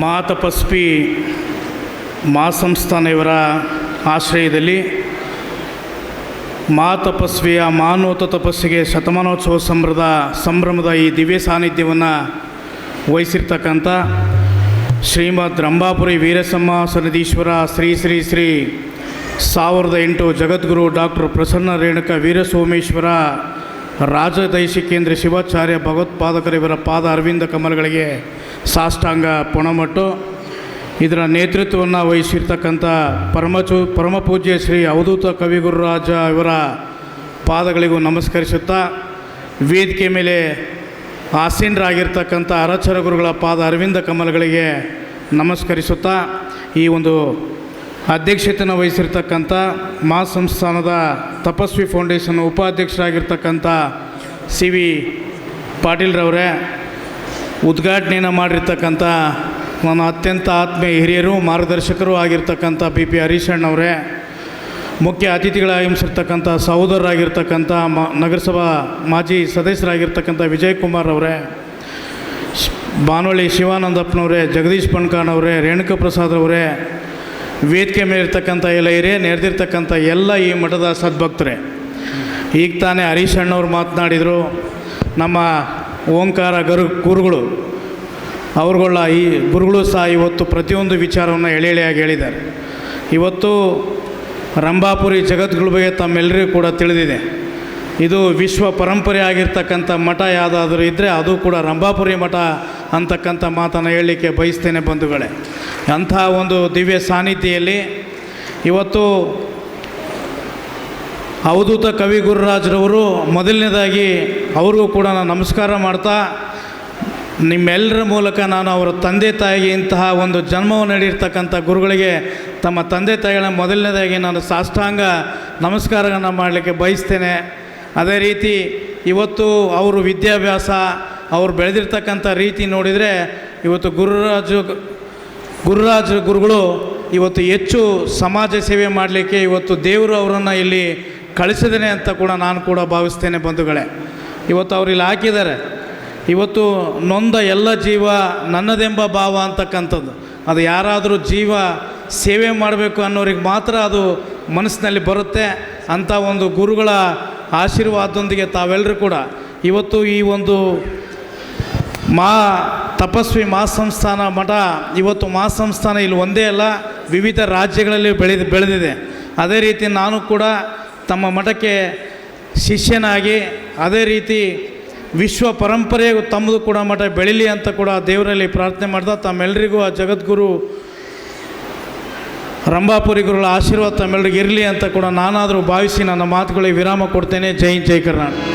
ಮಾ ತಪಸ್ವಿ ಮಾ ಸಂಸ್ಥಾನ ಇವರ ಆಶ್ರಯದಲ್ಲಿ ಮಾ ತಪಸ್ವಿಯ ಮಾನೋತ ತಪಸ್ಸಿಗೆ ಶತಮಾನೋತ್ಸವ ಸಂಭ್ರದ ಸಂಭ್ರಮದ ಈ ದಿವ್ಯ ಸಾನ್ನಿಧ್ಯವನ್ನು ವಹಿಸಿರ್ತಕ್ಕಂಥ ಶ್ರೀಮದ್ ರಂಭಾಪುರಿ ವೀರಸಮ್ಮ ಸನದೀಶ್ವರ ಶ್ರೀ ಶ್ರೀ ಶ್ರೀ ಸಾವಿರದ ಎಂಟು ಜಗದ್ಗುರು ಡಾಕ್ಟರ್ ಪ್ರಸನ್ನ ರೇಣುಕ ವೀರಸೋಮೇಶ್ವರ ರಾಜದೈಶಿಕೇಂದ್ರ ಶಿವಾಚಾರ್ಯ ಭಗವತ್ಪಾದಕರಿವರ ಪಾದ ಅರವಿಂದ ಕಮಲಗಳಿಗೆ ಸಾಷ್ಟಾಂಗ ಪುಣಮಟ್ಟು. ಇದರ ನೇತೃತ್ವವನ್ನು ವಹಿಸಿರ್ತಕ್ಕಂಥ ಪರಮಚು, ಪರಮಪೂಜ್ಯ ಶ್ರೀ ಅವಧೂತ ಕವಿಗುರುರಾಜ ಇವರ ಪಾದಗಳಿಗೂ ನಮಸ್ಕರಿಸುತ್ತಾ, ವೇದಿಕೆ ಮೇಲೆ ಆಸೀನರಾಗಿರ್ತಕ್ಕಂಥ ಅರಚರ ಗುರುಗಳ ಪಾದ ಅರವಿಂದ ಕಮಲಗಳಿಗೆ ನಮಸ್ಕರಿಸುತ್ತಾ, ಈ ಒಂದು ಅಧ್ಯಕ್ಷತೆಯನ್ನು ವಹಿಸಿರ್ತಕ್ಕಂಥ ಮಾ ಸಂಸ್ಥಾನದ ತಪಸ್ವಿ ಫೌಂಡೇಶನ್ ಉಪಾಧ್ಯಕ್ಷರಾಗಿರ್ತಕ್ಕಂಥ ಸಿ ವಿ ಪಾಟೀಲ್ರವರೇ ಉದ್ಘಾಟನೆಯನ್ನು ಮಾಡಿರ್ತಕ್ಕಂಥ ನನ್ನ ಅತ್ಯಂತ ಆತ್ಮೀಯ ಹಿರಿಯರು, ಮಾರ್ಗದರ್ಶಕರು ಆಗಿರ್ತಕ್ಕಂಥ ಬಿ ಪಿ ಹರೀಶಣ್ಣವರೇ ಮುಖ್ಯ ಅತಿಥಿಗಳಾಗಿರ್ತಕ್ಕಂಥ ಸಹೋದರರಾಗಿರ್ತಕ್ಕಂಥ ಮ, ನಗರಸಭಾ ಮಾಜಿ ಸದಸ್ಯರಾಗಿರ್ತಕ್ಕಂಥ ವಿಜಯ್ ಕುಮಾರ್ ಅವರೇ ಬಾನೊಳ್ಳಿ ಶಿವಾನಂದಪ್ಪನವರೇ, ಜಗದೀಶ್ ಪಣ್ಕಾಣವರೇ ರೇಣುಕಾ ಪ್ರಸಾದ್ ಅವರೇ, ವೇದಿಕೆ ಮೇಲಿರ್ತಕ್ಕಂಥ ಎಲ್ಲ ಹಿರಿಯ ನೆರೆದಿರ್ತಕ್ಕಂಥ ಎಲ್ಲ ಈ ಮಠದ ಸದ್ಭಕ್ತರೇ. ಈಗ ತಾನೇ ಹರೀಶ್ ಅಣ್ಣವ್ರು ಮಾತನಾಡಿದರು, ನಮ್ಮ ಓಂಕಾರ ಗರು ಗುರುಗಳು, ಅವ್ರುಗಳ ಈ ಗುರುಗಳು ಸಹ ಇವತ್ತು ಪ್ರತಿಯೊಂದು ವಿಚಾರವನ್ನು ಎಳೆ ಎಳೆಯಾಗಿ ಹೇಳಿದ್ದಾರೆ. ಇವತ್ತು ರಂಭಾಪುರಿ ಜಗದ್ಗುರು ಬಗ್ಗೆ ತಮ್ಮೆಲ್ಲರಿಗೂ ಕೂಡ ತಿಳಿದಿದೆ. ಇದು ವಿಶ್ವ ಪರಂಪರೆ ಆಗಿರ್ತಕ್ಕಂಥ ಮಠ ಯಾವುದಾದ್ರೂ ಇದ್ದರೆ ಅದು ಕೂಡ ರಂಭಾಪುರಿ ಮಠ ಅಂತಕ್ಕಂಥ ಮಾತನ್ನು ಹೇಳಲಿಕ್ಕೆ ಬಯಸ್ತೇನೆ ಬಂಧುಗಳೇ. ಅಂಥ ಒಂದು ದಿವ್ಯ ಸಾನ್ನಿಧ್ಯದಲ್ಲಿ ಇವತ್ತು ಅವಧೂತ ಕವಿ ಗುರುರಾಜ್ರವರು ಮೊದಲನೇದಾಗಿ ಅವ್ರಿಗೂ ಕೂಡ ನಾನು ನಮಸ್ಕಾರ ಮಾಡ್ತಾ, ನಿಮ್ಮೆಲ್ಲರ ಮೂಲಕ ನಾನು ಅವರ ತಂದೆ ತಾಯಿಗೆ ಇಂತಹ ಒಂದು ಜನ್ಮವನ್ನು ನೀಡಿರ್ತಕ್ಕಂಥ ಗುರುಗಳಿಗೆ ತಮ್ಮ ತಂದೆ ತಾಯಿಗಳ ಮೊದಲನೇದಾಗಿ ನಾನು ಸಾಷ್ಟಾಂಗ ನಮಸ್ಕಾರಗಳನ್ನು ಮಾಡಲಿಕ್ಕೆ ಬಯಸ್ತೇನೆ. ಅದೇ ರೀತಿ ಇವತ್ತು ಅವರು ವಿದ್ಯಾಭ್ಯಾಸ, ಅವರು ಬೆಳೆದಿರ್ತಕ್ಕಂಥ ರೀತಿ ನೋಡಿದರೆ ಇವತ್ತು ಗುರುರಾಜು, ಗುರುರಾಜ ಗುರುಗಳು ಇವತ್ತು ಹೆಚ್ಚು ಸಮಾಜ ಸೇವೆ ಮಾಡಲಿಕ್ಕೆ ಇವತ್ತು ದೇವರು ಅವರನ್ನು ಇಲ್ಲಿ ಕಳಿಸಿದ್ದೇನೆ ಅಂತ ಕೂಡ ನಾನು ಕೂಡ ಭಾವಿಸ್ತೇನೆ ಬಂಧುಗಳೇ. ಇವತ್ತು ಅವ್ರು ಇಲ್ಲಿ ಹಾಕಿದ್ದಾರೆ. ಇವತ್ತು ನೊಂದ ಎಲ್ಲ ಜೀವ ನನ್ನದೆಂಬ ಭಾವ ಅಂತಕ್ಕಂಥದ್ದು. ಅದು ಯಾರಾದರೂ ಜೀವ ಸೇವೆ ಮಾಡಬೇಕು ಅನ್ನೋರಿಗೆ ಮಾತ್ರ ಅದು ಮನಸ್ಸಿನಲ್ಲಿ ಬರುತ್ತೆ ಅಂಥ ಒಂದು ಗುರುಗಳ ಆಶೀರ್ವಾದದೊಂದಿಗೆ ತಾವೆಲ್ಲರೂ ಕೂಡ ಇವತ್ತು ಈ ಒಂದು ಮಾ ತಪಸ್ವಿ ಮಾ ಸಂಸ್ಥಾನ ಮಠ ಇವತ್ತು ಮಾ ಸಂಸ್ಥಾನ ಇಲ್ಲಿ ಒಂದೇ ಅಲ್ಲ, ವಿವಿಧ ರಾಜ್ಯಗಳಲ್ಲಿ ಬೆಳೆದು ಬೆಳೆದಿದೆ. ಅದೇ ರೀತಿ ನಾನು ಕೂಡ ತಮ್ಮ ಮಠಕ್ಕೆ ಶಿಷ್ಯನಾಗಿ ಅದೇ ರೀತಿ ವಿಶ್ವ ಪರಂಪರೆಗೂ ತಮ್ಮದು ಕೂಡ ಮಠ ಬೆಳೀಲಿ ಅಂತ ಕೂಡ ದೇವರಲ್ಲಿ ಪ್ರಾರ್ಥನೆ ಮಾಡ್ತಾ ತಮ್ಮೆಲ್ಲರಿಗೂ ಆ ಜಗದ್ಗುರು ರಂಭಾಪುರಿ ಗುರುಗಳ ಆಶೀರ್ವಾದ ತಮ್ಮೆಲ್ಲರಿಗೂ ಇರಲಿ ಅಂತ ಕೂಡ ನಾನಾದರೂ ಭಾವಿಸಿ ನನ್ನ ಮಾತುಗಳಿಗೆ ವಿರಾಮ ಕೊಡ್ತೇನೆ. ಜೈ ಜೈ ಕರ್ನಾಟಕ.